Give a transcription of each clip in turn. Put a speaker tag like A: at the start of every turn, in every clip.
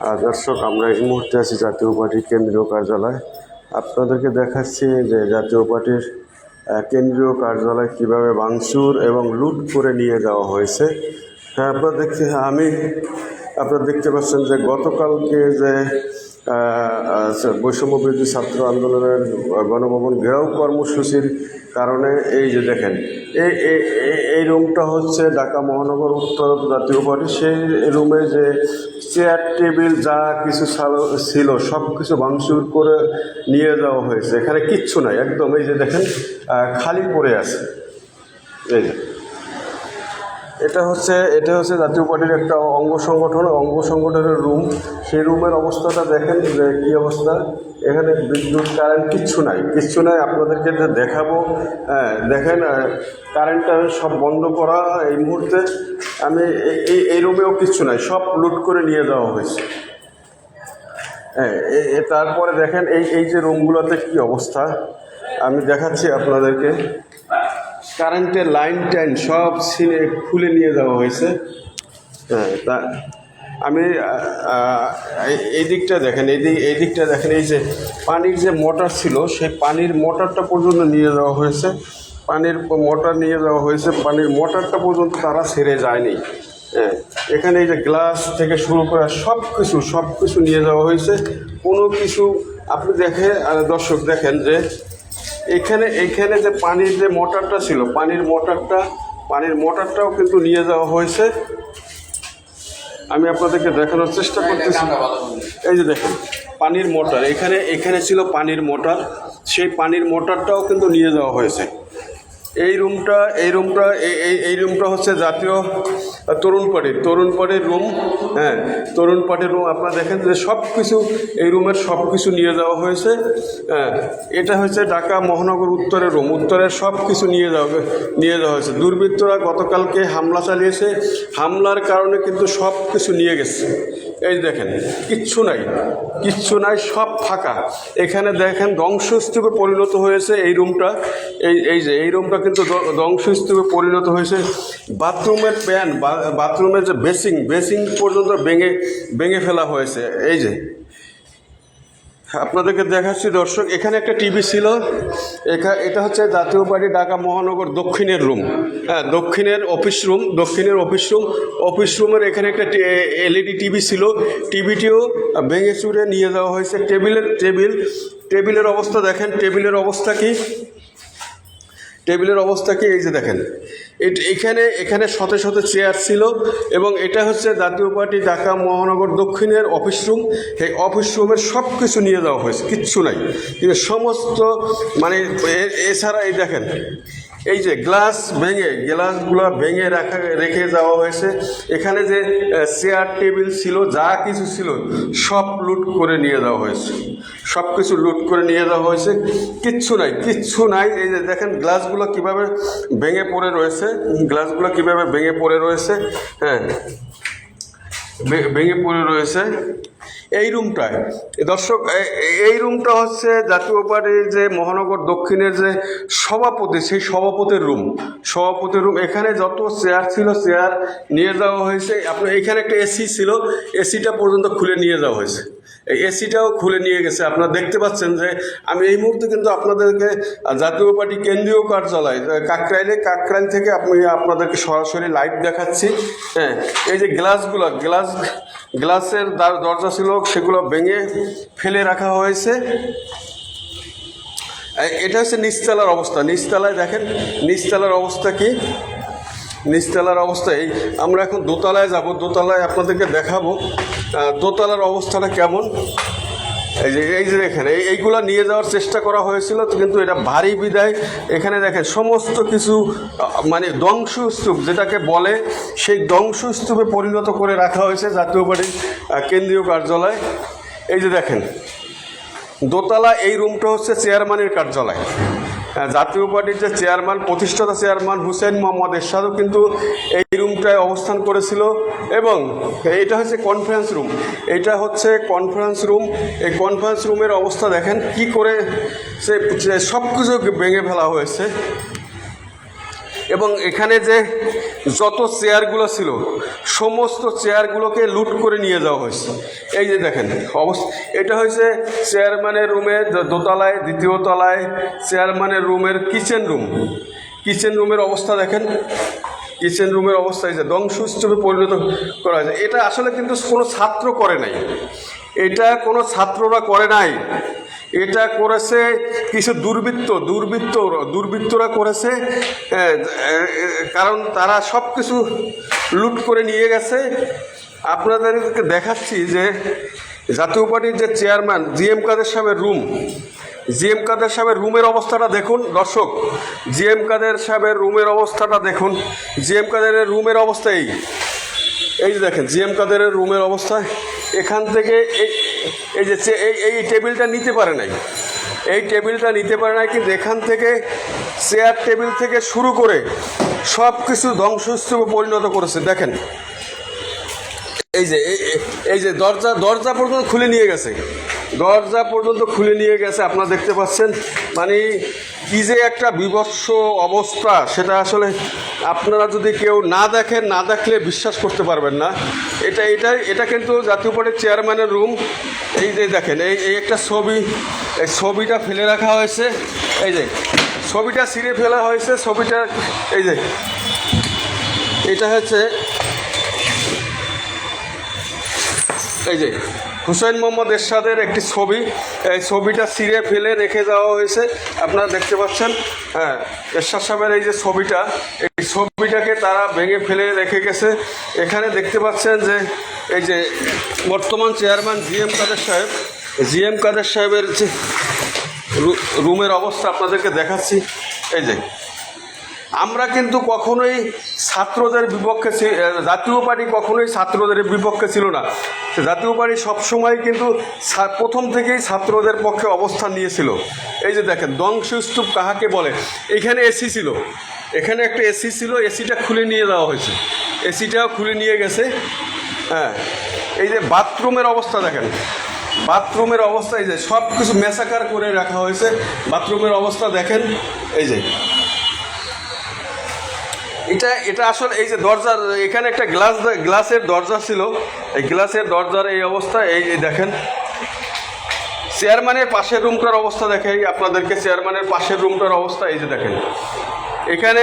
A: দর্শক আমরা এই মুহূর্তে আছি জাতীয় পার্টির কেন্দ্রীয় কার্যালয়। আপনাদেরকে দেখাচ্ছি যে জাতীয় পার্টির কেন্দ্রীয় কার্যালয় কীভাবে ভাঙচুর এবং লুট করে নিয়ে যাওয়া হয়েছে। হ্যাঁ আপনারা দেখতে, আমি, আপনারা দেখতে পাচ্ছেন যে গতকালকে যে বৈষম্য বিরোধী ছাত্র আন্দোলনের গণভবন ঘেরাও কর্মসূচির কারণে এই যে দেখেন এই এই- রুমটা হচ্ছে ঢাকা মহানগর উত্তর জাতীয় পার্টি সেই রুমে যে চেয়ার, টেবিল, যা কিছু ছিল সব কিছু ভাঙচুর করে নিয়ে যাওয়া হয়েছে। এখানে কিচ্ছু নাই, একদম এই যে দেখেন খালি পড়ে আছে। এই যে। এটা হচ্ছে এটা হচ্ছে জাতীয় পার্টির একটা অঙ্গ সংগঠন। অঙ্গ সংগঠনের রুম সেই রুমের অবস্থাটা দেখেন যে কী অবস্থা। এখানে বিদ্যুৎ কারেন্ট কিচ্ছু নাই। কিচ্ছু নাই, আপনাদেরকে দেখাবো। হ্যাঁ দেখেন কারেন্টটা সব বন্ধ করা এই মুহূর্তে। আমি এই- এই রুমেও কিচ্ছু নাই, সব লুট করে নিয়ে যাওয়া হয়েছে। হ্যাঁ তারপরে দেখেন, এই এই যে রুমগুলোতে কী অবস্থা? আমি দেখাচ্ছি আপনাদেরকে। কারেন্টের লাইন টাইন সব ছিঁড়ে খুলে নিয়ে যাওয়া হয়েছে। হ্যাঁ তা আমি এই- দিকটা দেখেন, এই দিক, এই দিকটা দেখেন, এই যে পানির যে মোটর ছিল, সেই পানির মোটরটা পর্যন্ত নিয়ে যাওয়া হয়েছে। পানির মোটর নিয়ে যাওয়া হয়েছে, পানির মোটরটা পর্যন্ত তারা ছেড়ে যায়নি। হ্যাঁ এখানে এই যে গ্লাস থেকে শুরু করে সব কিছু সব কিছু নিয়ে যাওয়া হয়েছে। কোনো কিছু আপনি দেখে দর্শক দেখেন যে এখানে এইখানে যে পানির যে মোটরটা ছিল পানির মোটরটা পানির মোটরটাও কিন্তু নিয়ে যাওয়া হয়েছে। আমি আপনাদেরকে দেখানোর চেষ্টা করতেছি। এই যে দেখেন পানির মোটর। এখানে এখানে ছিল পানির মোটর। সেই পানির মোটরটাও কিন্তু নিয়ে যাওয়া হয়েছে। এই রুমটা এই রুমটা এই এই- এই রুমটা হচ্ছে জাতীয় তরুণ পার্টির তরুণ পার্টির রুম হ্যাঁ তরুণ পার্টির রুম আপনারা দেখেন যে সব কিছু এই রুমের সব কিছু নিয়ে যাওয়া হয়েছে। হ্যাঁ এটা হচ্ছে ঢাকা মহানগর উত্তরের রুম উত্তরের সব কিছু নিয়ে যাওয়া নিয়ে যাওয়া হয়েছে। দুর্বৃত্তরা গতকালকে হামলা চালিয়েছে। হামলার কারণে কিন্তু সব কিছু নিয়ে গেছে। এই দেখেন, কিচ্ছু নাই কিচ্ছু নাই, সব ফাঁকা। এখানে দেখেন ধ্বংসস্তূপে পরিণত হয়েছে এই রুমটা এই এই যে, এই রুমটা কিন্তু ধ্ব- ধ্বংসস্তূপে পরিণত হয়েছে। বাথরুমের প্যান বাথরুমের যে বেসিং বেসিং পর্যন্ত ভেঙে ভেঙে ফেলা হয়েছে। এই যে। আপনাদেরকে দেখাচ্ছি, দর্শক, এখানে একটা টিভি ছিল। এখা, এটা হচ্ছে জাতীয় পার্টি ঢাকা মহানগর দক্ষিণের রুম। হ্যাঁ দক্ষিণের অফিস রুম, দক্ষিণের অফিস রুম। অফিস রুমের এখানে একটা এলইডি টিভি ছিল। টিভিটিও ভেঙে চুরে নিয়ে যাওয়া হয়েছে। টেবিলের, টেবিল, টেবিলের অবস্থা দেখেন। টেবিলের অবস্থা কি? টেবিলের অবস্থা কি? এই যে দেখেন। এখানে এখানে শত শত চেয়ার ছিল এবং এটা হচ্ছে জাতীয় পার্টি ঢাকা মহানগর দক্ষিণের অফিস রুম এই অফিস রুমের সব কিছু নিয়ে যাওয়া হয়েছে, কিচ্ছু নাই। কিন্তু সমস্ত মানে এছাড়া এই দেখেন এই যে গ্লাস ভেঙে গ্লাসগুলো ভেঙে রাখা, রেখে যাওয়া হয়েছে। এখানে যে চেয়ার টেবিল ছিল, যা কিছু ছিল, সব লুট করে নিয়ে যাওয়া হয়েছে। সব কিছু লুট করে নিয়ে যাওয়া হয়েছে। কিচ্ছু নাই কিচ্ছু নাই। এই যে দেখেন গ্লাসগুলো কীভাবে ভেঙে পড়ে রয়েছে গ্লাসগুলো কীভাবে ভেঙে পড়ে রয়েছে হ্যাঁ ভেঙে পড়ে রয়েছে। এই রুমটায়। দর্শক এই রুমটা হচ্ছে জাতীয় পার্টির যে মহানগর দক্ষিণের যে সভাপতি, সেই সভাপতির রুম। সভাপতির রুম, এখানে যত চেয়ার ছিল, চেয়ার নিয়ে যাওয়া হয়েছে। আপনার এখানে একটা এসি ছিল, এসিটা পর্যন্ত খুলে নিয়ে যাওয়া হয়েছে। এসিটাও খুলে নিয়ে গেছে। আপনারা দেখতে পাচ্ছেন যে আমি এই মুহূর্তে কিন্তু আপনাদেরকে জাতীয় পার্টি কেন্দ্রীয় কার্যালয় কাকরাইলে, কাকরাইল থেকে আপনি আপনাদেরকে সরাসরি লাইভ দেখাচ্ছি। হ্যাঁ এই যে গ্লাসগুলো গ্লাস গ্লাসের দরজা ছিল, সেগুলো ভেঙে ফেলে রাখা হয়েছে। এটা হচ্ছে নিচতলার অবস্থা। নিচতলায় দেখেন, নিচতলার অবস্থা কি? নিচতলার অবস্থা এই। আমরা এখন দোতলায় যাব। দোতলায় আপনাদেরকে দেখাবো দোতলার অবস্থাটা কেমন। এই যে এই যে দেখেন, এই, এইগুলো নিয়ে যাওয়ার চেষ্টা করা হয়েছিল, কিন্তু এটা ভারী বিদায়। এখানে দেখেন, সমস্ত কিছু মানে ধ্বংসস্তূপ, যেটাকে বলে, সেই ধ্বংসস্তূপে পরিণত করে রাখা হয়েছে জাতীয় পার্টির কেন্দ্রীয় কার্যালয়। এই যে দেখেন, দোতলা, এই রুমটা হচ্ছে চেয়ারম্যানের কার্যালয়। জাতীয় পার্টির যে চেয়ারম্যান, প্রতিষ্ঠাতা চেয়ারম্যান হুসেন মোহাম্মদ এরশাদও কিন্তু এই রুমটায় অবস্থান করেছিল এবং এটা হচ্ছে কনফারেন্স রুম এটা হচ্ছে কনফারেন্স রুম এই কনফারেন্স রুমের অবস্থা দেখেন, কি করে সে সব কিছু ভেঙে ফেলা হয়েছে। এবং এখানে যে যত চেয়ারগুলো ছিল, সমস্ত চেয়ারগুলোকে লুট করে নিয়ে যাওয়া হয়েছে। এই যে দেখেন, অবস্থা। এটা হয়েছে চেয়ারম্যানের রুমের দোতলায়, দ্বিতীয় তলায়, চেয়ারম্যানের রুমের কিচেন রুম। কিচেন রুমের অবস্থা দেখেন। কিচেন রুমের অবস্থা এই যে ধ্বংসস্তূপে পরিণত করা হয়েছে। এটা আসলে কিন্তু কোনো ছাত্র করে নাই। এটা কোনো ছাত্ররা করে নাই। এটা করেছে কিছু দুর্বৃত্ত দুর্বৃত্ত, দুর্বৃত্তরা করেছে কারণ তারা সব কিছু লুট করে নিয়ে গেছে। আপনাদেরকে দেখাচ্ছি যে জাতীয় পার্টির যে চেয়ারম্যান জি এম কাদের সাহেবের রুম জি এম কাদের সাহেবের রুমের অবস্থাটা দেখুন, দর্শক জি এম কাদের সাহেবের রুমের অবস্থাটা দেখুন। জি এম কাদের রুমের অবস্থা এই এই যে দেখেন জি এম কাদের রুমের অবস্থা। এখান থেকে এই যে এই এই টেবিলটা নিতে পারে নাই। এই টেবিলটা নিতে পারে নাই কিন্তু এখান থেকে চেয়ার টেবিল থেকে শুরু করে সব কিছু ধ্বংসস্তূপে পরিণত করেছে। দেখেন। এই যে এই যে দরজা দরজা পর্যন্ত খুলে নিয়ে গেছে। দরজা পর্যন্ত খুলে নিয়ে গেছে, আপনারা দেখতে পাচ্ছেন। মানে কি যে একটা বিভৎস অবস্থা, সেটা আসলে আপনারা যদি কেউ না দেখেন, না দেখলে বিশ্বাস করতে পারবেন না। এটা এটা এটা কিন্তু জাতীয় পার্টির চেয়ারম্যানের রুম। এই যে দেখেন, এই এই একটা ছবি, এই ছবিটা ফেলে রাখা হয়েছে। এই যে, ছবিটা ছিঁড়ে ফেলা হয়েছে, ছবিটা, এই যে, এটা হচ্ছে, এই যে হুসেন মোহাম্মদ এরশাদের একটি ছবি। এই ছবিটা ছিঁড়ে ফেলে রেখে দেওয়া হয়েছে। আপনারা দেখতে পাচ্ছেন হ্যাঁ এরশাদ সাহেবের এই যে ছবিটা, এই ছবিটাকে তারা ভেঙে ফেলে রেখে গেছে। এখানে দেখতে পাচ্ছেন যে, এই যে বর্তমান চেয়ারম্যান জি এম কাদের সাহেব জি এম কাদের সাহেবের যে রুমের অবস্থা আপনাদেরকে দেখাচ্ছি। এই যে আমরা কিন্তু কখনোই ছাত্রদের বিপক্ষে জাতীয় পার্টি কখনোই ছাত্রদের বিপক্ষে ছিল না। জাতীয় পার্টি সবসময় কিন্তু প্রথম থেকেই ছাত্রদের পক্ষে অবস্থান নিয়েছিল। এই যে দেখেন ধ্বংসস্তূপ কাহাকে বলে? এখানে এসি ছিল। এখানে একটা এসি ছিল, এসিটা খুলে নিয়ে যাওয়া হয়েছে। এসিটাও খুলে নিয়ে গেছে। হ্যাঁ এই যে বাথরুমের অবস্থা দেখেন। বাথরুমের অবস্থা, এই যে সব কিছু মেসাকার করে রাখা হয়েছে। বাথরুমের অবস্থা দেখেন, এই যে এটা এটা আসলে এই যে দরজার, এখানে একটা গ্লাস, গ্লাসের দরজা ছিল। এই গ্লাসের দরজার এই অবস্থা, এই দেখেন। চেয়ারম্যানের পাশের রুমটার অবস্থা দেখে আপনাদেরকে চেয়ারম্যানের পাশের রুমটার অবস্থা, এই যে দেখেন। এখানে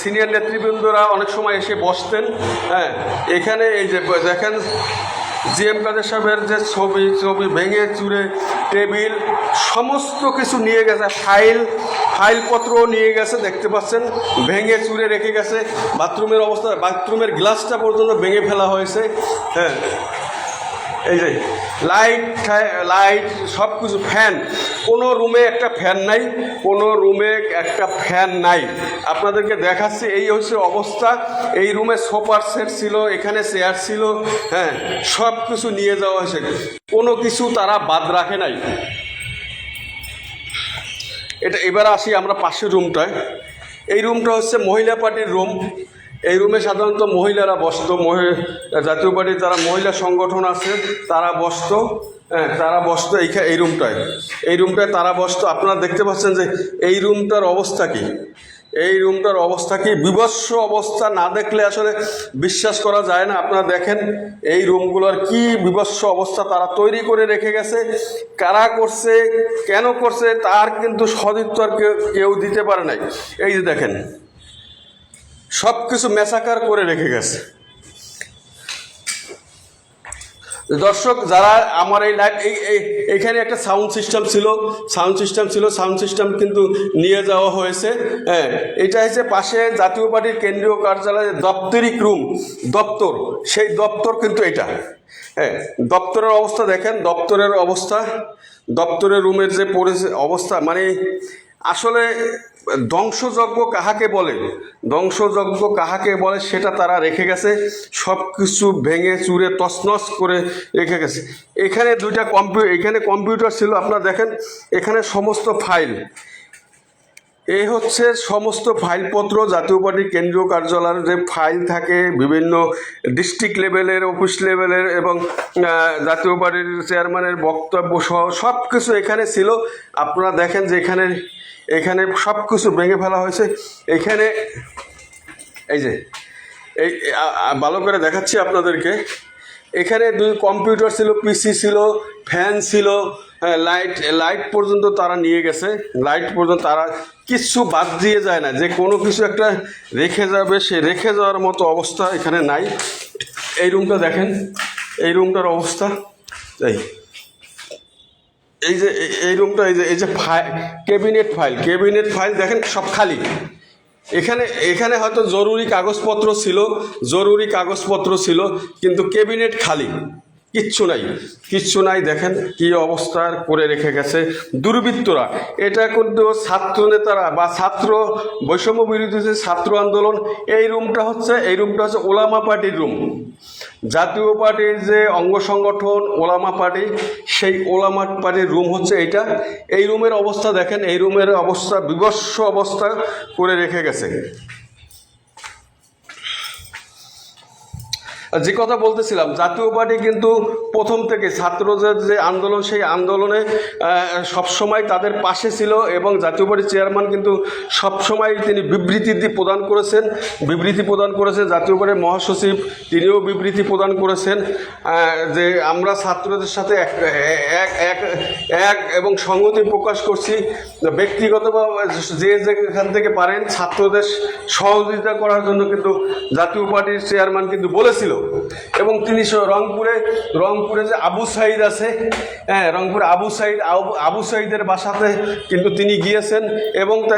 A: সিনিয়র নেতৃবৃন্দরা অনেক সময় এসে বসতেন হ্যাঁ। এখানে এই যে, দেখেন জি এম কাদের সাহেবের যে ছবি ছবি ভেঙে চুরে টেবিল, সমস্ত কিছু নিয়ে গেছে, ফাইল, ফাইলপত্রও নিয়ে গেছে, দেখতে পাচ্ছেন, ভেঙে চুরে রেখে গেছে, বাথরুমের অবস্থা, বাথরুমের গ্লাসটা পর্যন্ত ভেঙে ফেলা হয়েছে হ্যাঁ। এই যে লাইট লাইট সব কিছু ফ্যান কোনো রুমে একটা ফ্যান নাই, কোনো রুমে একটা ফ্যান নাই। আপনাদেরকে দেখাচ্ছি, এই হচ্ছে অবস্থা। এই রুমে সোফার সেট ছিল, এখানে চেয়ার ছিল হ্যাঁ সব কিছু নিয়ে যাওয়া হয়েছে। কোনো কিছু তারা বাদ রাখে নাই। এটা, এবার আসি আমরা পাশের রুমটায় এই রুমটা হচ্ছে মহিলা পার্টির রুম এই রুমে সাধারণত মহিলারা বসতো জাতীয় পার্টির যারা মহিলা সংগঠন আছে, তারা বসতো হ্যাঁ তারা বসতো এই এই রুমটায়। এই রুমটায় তারা বসতো। আপনারা দেখতে পাচ্ছেন যে এই রুমটার অবস্থা কি? এই রুমটার অবস্থা কি? বিভৎস অবস্থা না দেখলে আসলে বিশ্বাস করা যায় না। আপনারা দেখেন, এই রুমগুলোর কি বিভৎস অবস্থা তারা তৈরি করে রেখে গেছে। কারা করছে, কেন করছে, তার কিন্তু সদুত্তর কেউ কেউ দিতে পারে নাই। এই যে দেখেন সব কিছু মেসাকার করে রেখে গেছে। দর্শক, যারা আমার এই লাইভ এই এইখানে একটা সাউন্ড সিস্টেম ছিল সাউন্ড সিস্টেম ছিল সাউন্ড সিস্টেম কিন্তু নিয়ে যাওয়া হয়েছে। হ্যাঁ এটা হচ্ছে পাশে জাতীয় পার্টির কেন্দ্রীয় কার্যালয়ের দপ্তরিক রুম দপ্তর। সেই দপ্তর কিন্তু এটা। হ্যাঁ দপ্তরের অবস্থা দেখেন, দপ্তরের অবস্থা। দপ্তরের রুমের যে পরিস্থিতি অবস্থা মানে আসলে ধ্বংসযজ্ঞ কাহাকে বলে? ধ্বংসযজ্ঞ কাহাকে বলে সেটা তারা রেখে গেছে সব কিছু ভেঙে চুরে তছনছ করে রেখে গেছে। এখানে দুইটা কম্পিউ এখানে কম্পিউটার ছিল, আপনারা দেখেন, এখানে সমস্ত ফাইল এই হচ্ছে সমস্ত ফাইলপত্র জাতীয় পার্টির কেন্দ্রীয় কার্যালয়ের যে ফাইল থাকে, বিভিন্ন ডিস্ট্রিক্ট লেভেলের অফিস লেভেলের এবং জাতীয় পার্টির চেয়ারম্যানের বক্তব্য সহ সব কিছু এখানে ছিল। আপনারা দেখেন যে এখানে এখানে সব কিছু ভেঙে ফেলা হয়েছে। এখানে এই যে এই ভালো করে দেখাচ্ছি আপনাদেরকে। এখানে দুই কম্পিউটার ছিল পিসি ছিল ফ্যান ছিল হ্যাঁ, লাইট লাইট পর্যন্ত তারা নিয়ে গেছে। লাইট পর্যন্ত তারা কিচ্ছু বাদ দিয়ে যায় না। যে কোনো কিছু একটা রেখে যাবে সে রেখে যাওয়ার মতো অবস্থা এখানে নাই। এই রুমটা দেখেন এই রুমটার অবস্থা এই এই যে, এই- রুমটা এই যে এই যে file cabinet file cabinet file দেখেন সব খালি। এখানে এখানে হয়তো জরুরি কাগজপত্র ছিল, জরুরি কাগজপত্র ছিল, কিন্তু ক্যাবিনেট খালি। কিচ্ছু নাই। কিচ্ছু নাই, দেখেন কি অবস্থা করে রেখে গেছে দুর্বৃত্তরা। এটা কিন্তু ছাত্র নেতারা বা ছাত্র, বৈষম্য বিরোধী যে ছাত্র আন্দোলন, এই রুমটা হচ্ছে, এই রুমটা হচ্ছে ওলামা পার্টির রুম জাতীয় পার্টির যে অঙ্গ সংগঠন ওলামা পার্টি, সেই ওলামা পার্টির রুম হচ্ছে এইটা। এই রুমের অবস্থা দেখেন, এই রুমের অবস্থা বিভৎস অবস্থা করে রেখে গেছে। যে কথা বলতেছিলাম, জাতীয় পার্টি কিন্তু প্রথম থেকে ছাত্রদের যে আন্দোলন, সেই আন্দোলনে সবসময় তাদের পাশে ছিল এবং জাতীয় পার্টির চেয়ারম্যান কিন্তু সবসময় তিনি বিবৃতি প্রদান করেছেন, বিবৃতি প্রদান করেছেন, জাতীয় পার্টির মহাসচিব তিনিও বিবৃতি প্রদান করেছেন যে আমরা ছাত্রদের সাথে এক এক এক এবং সংহতি প্রকাশ করছি, ব্যক্তিগতভাবে যে যেখান থেকে পারেন ছাত্রদের সহযোগিতা করার জন্য কিন্তু জাতীয় পার্টির চেয়ারম্যান কিন্তু বলেছিল। এবং তিনি রংপুরে রংপুরে যে আবু সাইদ আছে হ্যাঁ রংপুরে আবু সাইদ, আবু- সাইদের বাসাতে কিন্তু তিনি গিয়েছেন এবং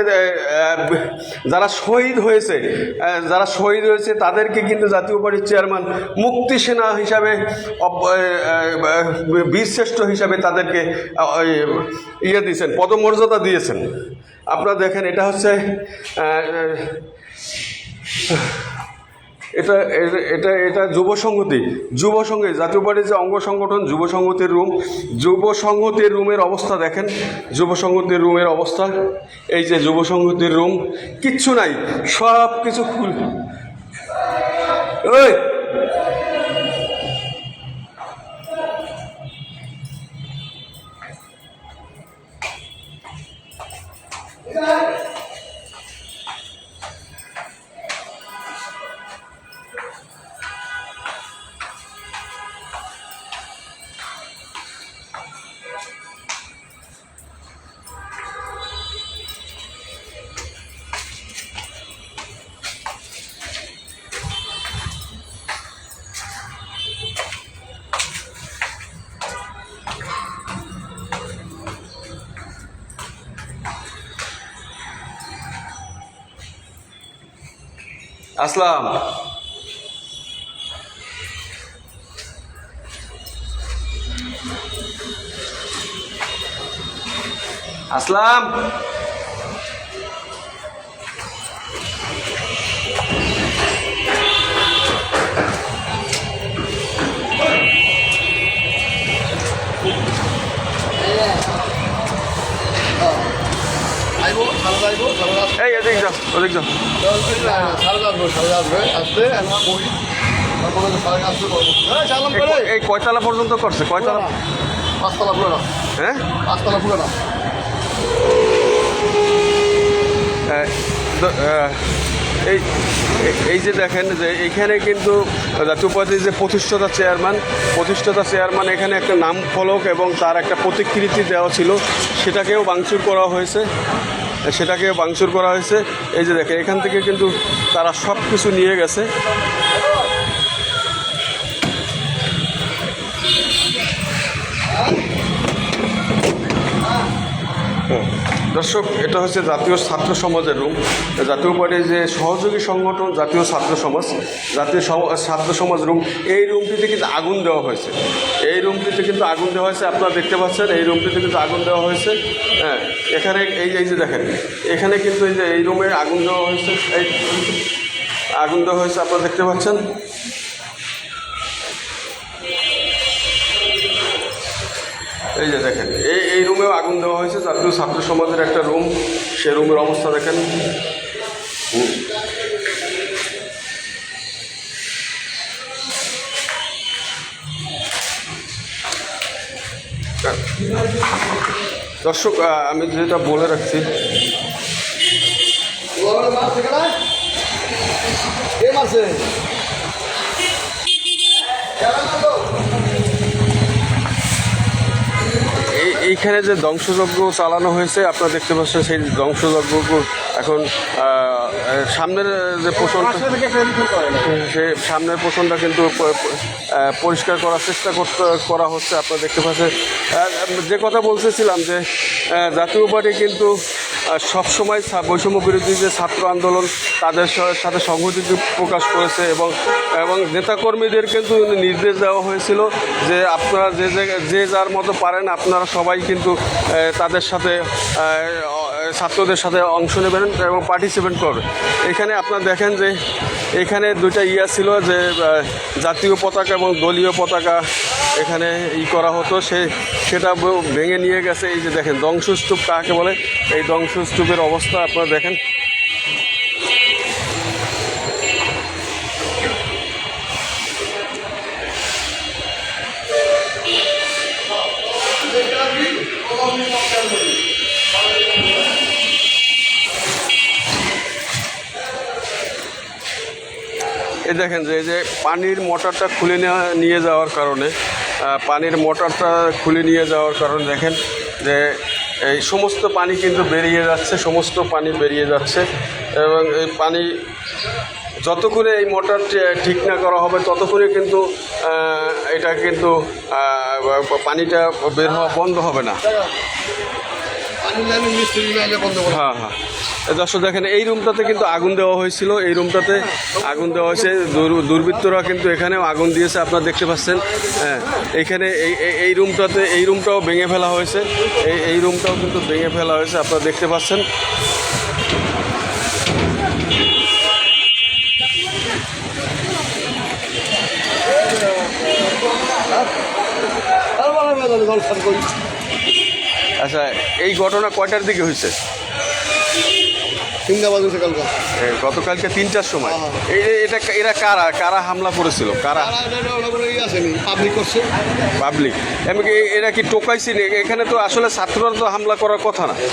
A: যারা শহীদ হয়েছে যারা শহীদ হয়েছে, তাদেরকে কিন্তু জাতীয় পার্টির চেয়ারম্যান মুক্তি সেনা হিসাবে বীরশ্রেষ্ঠ হিসাবে তাদেরকে ইয়ে দিয়েছেন, পদমর্যাদা দিয়েছেন। আপনারা দেখেন, এটা হচ্ছে এটা, এটা- এটা যুব সংহতি। যুব সংঘে জাতীয় পার্টির যে অঙ্গ সংগঠন, যুব সংহতির রুম, যুব সংহতির রুমের অবস্থা দেখেন। যুব সংহতির রুমের অবস্থা, এই যে যুব সংহতির রুম, কিচ্ছু নাই সব কিছু খুল ওই! আসলাম। আসলাম। এই এদিক যাও ওদিক যাও। এই কয়তলা পর্যন্ত করছে? কয়তলা?
B: পাঁচতলা পুরো না
A: হ্যাঁ?
B: পাঁচতলা পুরো না
A: আহ, দ- আহ, এই এই যে দেখেন যে এইখানে কিন্তু জাতীয় পার্টির যে প্রতিষ্ঠাতা চেয়ারম্যান প্রতিষ্ঠাতা চেয়ারম্যান এখানে একটা নাম ফলক এবং তার একটা প্রতিকৃতি দেওয়া ছিল সেটাকেও ভাঙচুর করা হয়েছে। সেটাকেও ভাঙচুর করা হয়েছে। এই যে দেখে এখান থেকে কিন্তু তারা সব কিছু নিয়ে গেছে। দর্শক, এটা হচ্ছে জাতীয় ছাত্র সমাজের রুম জাতীয় পার্টির যে সহযোগী সংগঠন, জাতীয় ছাত্র সমাজ, জাতীয় ছাত্র সমাজ রুম এই রুমটিতে কিন্তু আগুন দেওয়া হয়েছে। এই রুমটিতে কিন্তু আগুন দেওয়া হয়েছে, আপনারা দেখতে পাচ্ছেন, এই রুমটিতে কিন্তু আগুন দেওয়া হয়েছে। হ্যাঁ এখানে এই এই যে দেখেন, এখানে কিন্তু এই যে, এই রুমে আগুন দেওয়া হয়েছে, এই আগুন দেওয়া হয়েছে, আপনারা দেখতে পাচ্ছেন। এই যে দেখেন, এই এই রুমেও আগুন দেওয়া হয়েছে জাতীয় ছাত্র সমাজের একটা রুম, সে রুমের অবস্থা দেখেন। দর্শক আমি যেটা বলে রাখছি
B: মারছে?
A: এইখানে যে ধ্বংসযজ্ঞ চালানো হয়েছে আপনারা দেখতে পাচ্ছেন সেই ধ্বংসযজ্ঞ এখন সামনের যে পোষণটা সে সামনের পোষণটা কিন্তু পরিষ্কার করার চেষ্টা করতে, করা হচ্ছে আপনারা দেখতে পাচ্ছেন যে কথা বলতেছিলাম যে জাতীয় পার্টি কিন্তু সব সময় বৈষম্য বিরোধী যে ছাত্র আন্দোলন, তাদের সাথে সংহতি প্রকাশ করেছে এবং এবং নেতাকর্মীদের কিন্তু নির্দেশ দেওয়া হয়েছিল যে আপনারা যে যে যার মতো পারেন, আপনারা সবাই কিন্তু তাদের সাথে ছাত্রদের সাথে অংশ নেবেন এবং পার্টিসিপেট করবে। এখানে আপনারা দেখেন যে এখানে দুইটা ইয়া ছিল যে জাতীয় পতাকা এবং দলীয় পতাকা এখানে ই করা হতো। সে, সেটা ভেঙে নিয়ে গেছে। এই যে দেখেন, ধ্বংসস্তূপ কাকে বলে? এই ধ্বংসস্তূপের অবস্থা আপনারা দেখেন। দেখেন যে এই যে পানির মোটরটা খুলে নিয়ে যাওয়ার কারণে পানির মোটরটা খুলে নিয়ে যাওয়ার কারণে দেখেন যে এই সমস্ত পানি কিন্তু বেরিয়ে যাচ্ছে সমস্ত পানি বেরিয়ে যাচ্ছে এবং এই পানি যতক্ষণে এই মোটর ঠিক না করা হবে ততক্ষণে কিন্তু এটা কিন্তু পানিটা বের হওয়া বন্ধ হবে না। হ্যাঁ হ্যাঁ। দর্শক, দেখেন, এই রুমটাতে কিন্তু আগুন দেওয়া হয়েছিল। এই রুমটাতে আগুন দেওয়া হয়েছে। দুর্বৃত্তরা কিন্তু এখানেও আগুন দিয়েছে, আপনারা দেখতে পাচ্ছেন। হ্যাঁ এখানে এই এই- রুমটাতে এই রুমটাও ভেঙে ফেলা হয়েছে। এই এই রুমটাও কিন্তু ভেঙে ফেলা হয়েছে, আপনারা দেখতে পাচ্ছেন। আচ্ছা এই ঘটনা কয়টার দিকে হয়েছে?
B: তিনটা বাজে কালকে।
A: গতকালকে তিনটার সময়। এই এই- এটা এরা কারা কারা হামলা করেছিল? কারা?
B: পাবলিক করছে।
A: পাবলিক এমনকি এরা কি টোকাইছি এখানে তো আসলে ছাত্ররা তো হামলা করার কথা না। হ্যাঁ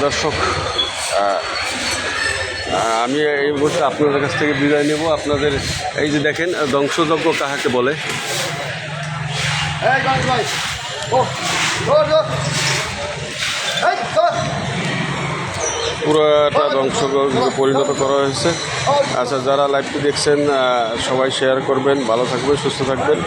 A: দর্শক আহ, আহ, আমি এই মুহূর্তে আপনাদের কাছ থেকে বিদায় নেব। আপনাদের এই যে দেখেন ধ্বংসযজ্ঞ কাহাকে বলে? পুরোটা ধ্বংসযজ্ঞে পরিণত করা হয়েছে। আচ্ছা যারা লাইভটি দেখছেন সবাই শেয়ার করবেন ভালো থাকবেন সুস্থ থাকবেন।